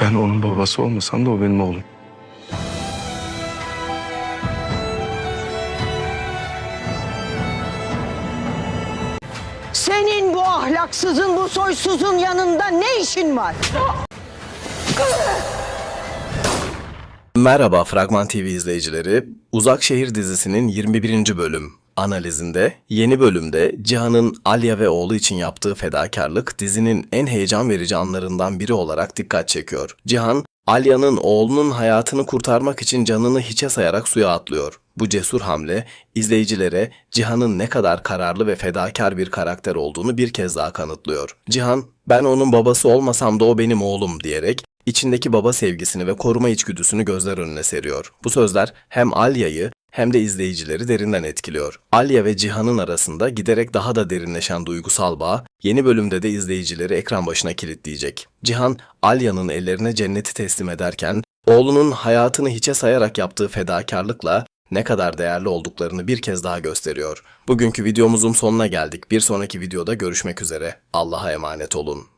Ben onun babası olmasam da o benim oğlum. Senin bu ahlaksızın, bu soysuzun yanında ne işin var? Merhaba Fragman TV izleyicileri. Uzak Şehir dizisinin 21. bölüm analizinde yeni bölümde Cihan'ın Alya ve oğlu için yaptığı fedakarlık dizinin en heyecan verici anlarından biri olarak dikkat çekiyor. Cihan, Alya'nın oğlunun hayatını kurtarmak için canını hiçe sayarak suya atlıyor. Bu cesur hamle izleyicilere Cihan'ın ne kadar kararlı ve fedakar bir karakter olduğunu bir kez daha kanıtlıyor. Cihan, ben onun babası olmasam da o benim oğlum diyerek içindeki baba sevgisini ve koruma içgüdüsünü gözler önüne seriyor. Bu sözler hem Alya'yı hem de izleyicileri derinden etkiliyor. Alya ve Cihan'ın arasında giderek daha da derinleşen duygusal bağ yeni bölümde de izleyicileri ekran başına kilitleyecek. Cihan, Alya'nın ellerine cenneti teslim ederken oğlunun hayatını hiçe sayarak yaptığı fedakarlıkla ne kadar değerli olduklarını bir kez daha gösteriyor. Bugünkü videomuzun sonuna geldik. Bir sonraki videoda görüşmek üzere. Allah'a emanet olun.